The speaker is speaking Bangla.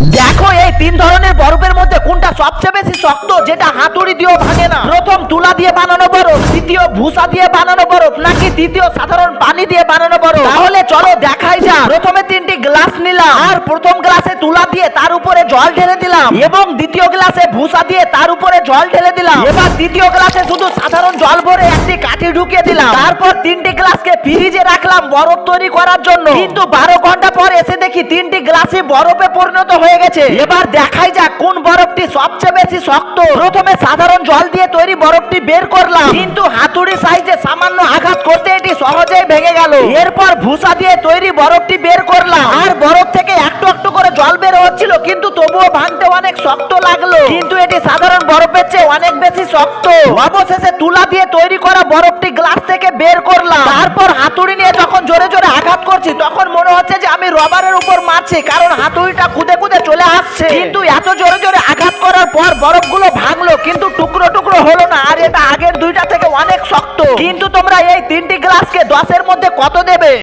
দেখো এই তিন ধরনের বরফের মধ্যে কোনটা সবচেয়ে বেশি শক্ত, যেটা হাতুড়ি দিয়েও ভাঙে না? প্রথম তুলা দিয়ে বানানো বরফ, দ্বিতীয় ভুসা দিয়ে বানানো বরফ, নাকি দ্বিতীয় সাধারণ পানি দিয়ে বানানো বরফ? তাহলে চলো দেখাই যা প্রথমে গ্লাস নিলাম। আর প্রথম গ্লাসে তুলা দিয়ে তার উপরে জল ঢেলে দিলাম। এবং দ্বিতীয় গ্লাসে ভুসা দিয়ে তার উপরে জল ঢেলে দিলাম। এবার দ্বিতীয় গ্লাসে শুধু সাধারণ জল ভরে একটি কাঠি ঢুকিয়ে দিলাম। তারপর তিনটি গ্লাসকে ফ্রিজে রাখলাম বরফ তৈরি করার জন্য। কিন্তু বারো ঘণ্টা পর এসে দেখি তিনটি গ্লাসই বরফে পরিণত হয়ে গেছে। এবার দেখাই যাক কোন বরফটি সবচেয়ে বেশি শক্ত। প্রথমে সাধারণ জল দিয়ে তৈরি বরফটি বের করলাম। কিন্তু হাতুড়ি সাইজে সামান্য আঘাত করতে এটি সহজেই ভেঙে গেল। এরপর ভুসা দিয়ে তৈরি বরফটি বের করলাম আর বরফ থেকে একটু একটু করে জল বের হচ্ছিল, কিন্তু তবুও ভাঙতে অনেক শক্ত লাগল। কিন্তু এটি সাধারণ বরফের চেয়ে অনেক বেশি শক্ত। অবশেষে তুলা দিয়ে তৈরি করা বরফটি গ্লাস থেকে বের করলাম। তারপর হাতুড়ি নিয়ে যখন জোরে জোরে আঘাত করছি, তখন মনে হচ্ছে যে আমি রবারের উপর মারছি, কারণ হাতুড়িটা কুদে কুদে চলে আসছে। কিন্তু এত জোরে জোরে আঘাত করার পর বরফগুলো ভাঙলো, কিন্তু টুকরো টুকরো হলো না, আর এটা আগের দুইটা থেকে অনেক শক্ত। কিন্তু তোমরা এই তিনটি গ্লাসকে দশের মধ্যে কত দেবে?